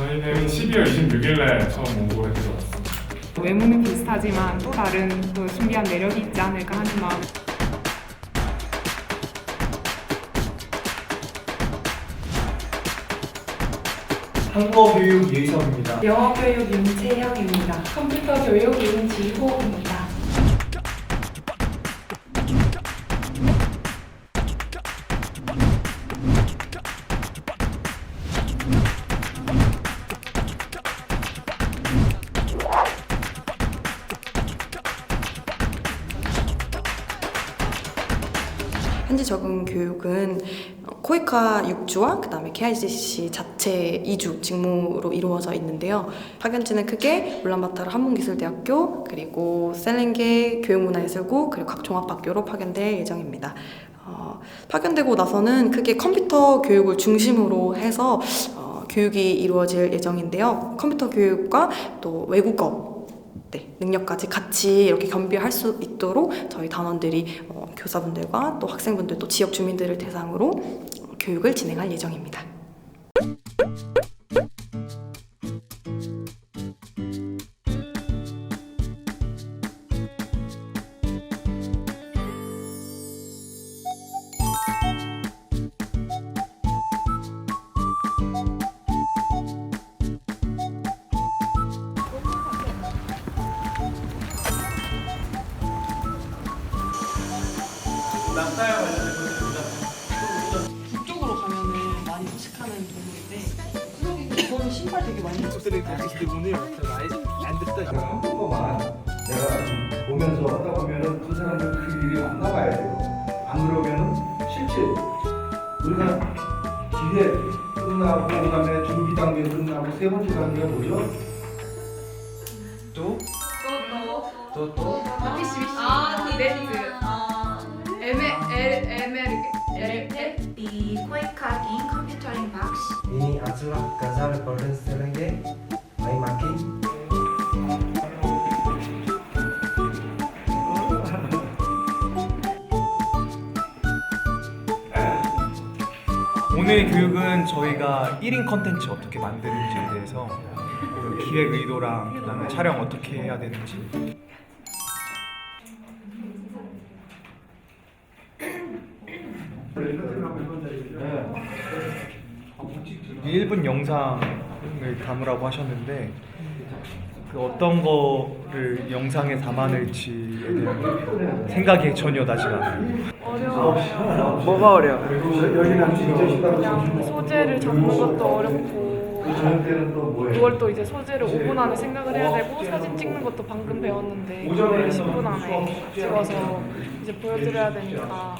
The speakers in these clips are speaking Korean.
저희는 12월 26일에 처음 몽골에 들어왔습니다. 외모는 비슷하지만 또 다른 또 신비한 매력이 있지 않을까 하는 마음. 한국어 교육 예성입니다. 영어 교육 윤채영입니다. 컴퓨터 교육 윤지호입니다. 현지 적응 교육은 코이카 6주와 그다음에 KICC 자체 2주 직무로 이루어져 있는데요. 파견지는 크게 울란바타르 한문기술대학교 그리고 셀렌게 교육문화예술고 그리고 각 종합학교로 파견될 예정입니다. 어, 파견되고 나서는 크게 컴퓨터 교육을 중심으로 해서 어, 교육이 이루어질 예정인데요. 컴퓨터 교육과 또 외국어 네, 능력까지 같이 이렇게 겸비할 수 있도록 저희 단원들이 어, 교사분들과 또 학생분들 또 지역 주민들을 대상으로 어, 교육을 진행할 예정입니다. 서식하는 동물인데 이거는 신발 되게 많이 속세를 가지기 때문에 안 됐다. 한국어만 내가 좀 보면서 하다 보면은 그 사람들 그 일이 만나봐야 돼요. 안 그러면은 실제 우리가 기대 끝나고 그다음에 준비 단계 끝나고 세 번째 단계가 뭐죠? 또? 또 또? 아, 디베트. 에메, 에, 에메르게. di Kuekaking Computing Box. Ini adalah Gazal Golden 오늘 교육은 저희가 1인 컨텐츠 어떻게 만드는지에 대해서 그 기획 의도랑 그다음에 촬영 어떻게 해야 되는지 1분 영상을 담으라고 하셨는데 그 어떤 거를 영상에 담아낼지에 대한 생각이 전혀 나지 않아요. 뭐가 어려? 여기는 진짜 시다고 그냥 소재를 적는 것도 어렵고? 그걸 또 이제 소재를 5분 안에 생각을 해야 되고 사진 찍는 것도 방금 배웠는데 그걸 10분 안에 찍어서 이제 보여드려야 되니까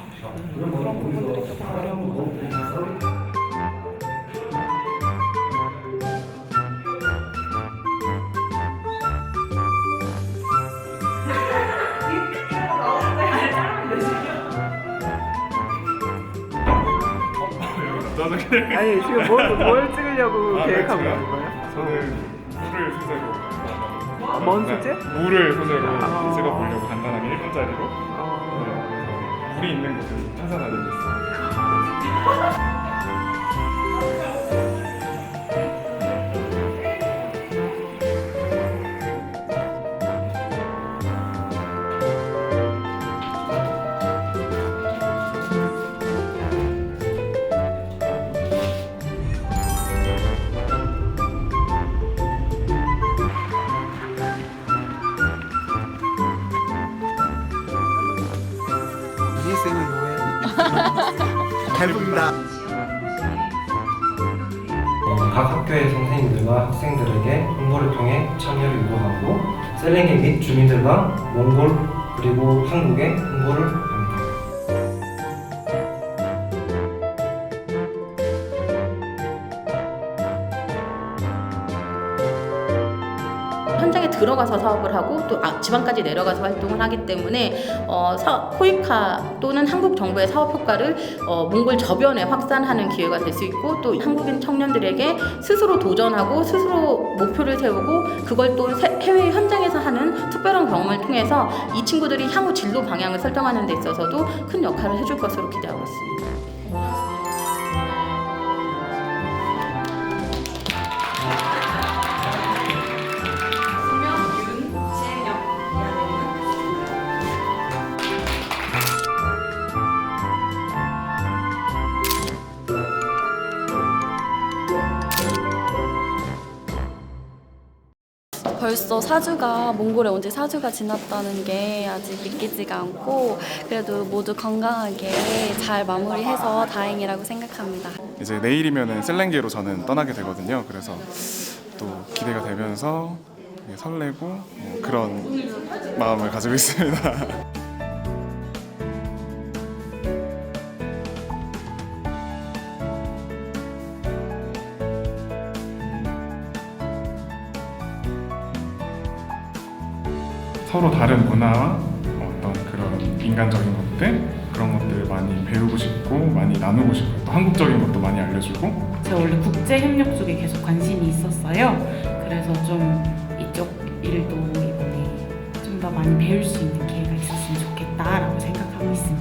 그런 부분들이 조금 어려운 것 같아요. 아니 지금 뭘, 뭘 찍으려고 아, 계획하고 네, 있는 거예요? 저는 물을 소재로 뭔 네, 소재? 물을 소재로 아. 찍어 보려고 간단하게 1분짜리로 어, 네, 물이 있는 곳을 찾아다니고 있어 잘 부른다. 각 학교의 선생님들과 학생들에게 홍보를 통해 참여를 유도하고 셀레게 및 주민들과 몽골 그리고 한국의 홍보를 들어가서 사업을 하고 또 아, 지방까지 내려가서 활동을 하기 때문에 어, 사, 코이카 또는 한국 정부의 사업 효과를 어, 몽골 저변에 확산하는 기회가 될 수 있고 또 한국인 청년들에게 스스로 도전하고 스스로 목표를 세우고 그걸 또 세- 해외 현장에서 하는 특별한 경험을 통해서 이 친구들이 향후 진로 방향을 설정하는 데 있어서도 큰 역할을 해줄 것으로 기대하고 있습니다. 벌써 4주가 몽골에 온 지 4주가 지났다는 게 아직 믿기지가 않고 그래도 모두 건강하게 잘 마무리해서 다행이라고 생각합니다. 이제 내일이면은 셀렌게로 저는 떠나게 되거든요. 그래서 또 기대가 되면서 설레고 뭐 그런 마음을 가지고 있습니다. 서로 다른 문화와 어떤 그런 인간적인 것들 그런 것들을 많이 배우고 싶고 많이 나누고 싶고 또 한국적인 것도 많이 알려주고 제가 원래 국제 협력 쪽에 계속 관심이 있었어요. 그래서 좀 이쪽 일도 이번에 좀 더 많이 배울 수 있는 기회가 있었으면 좋겠다라고 생각하고 있습니다.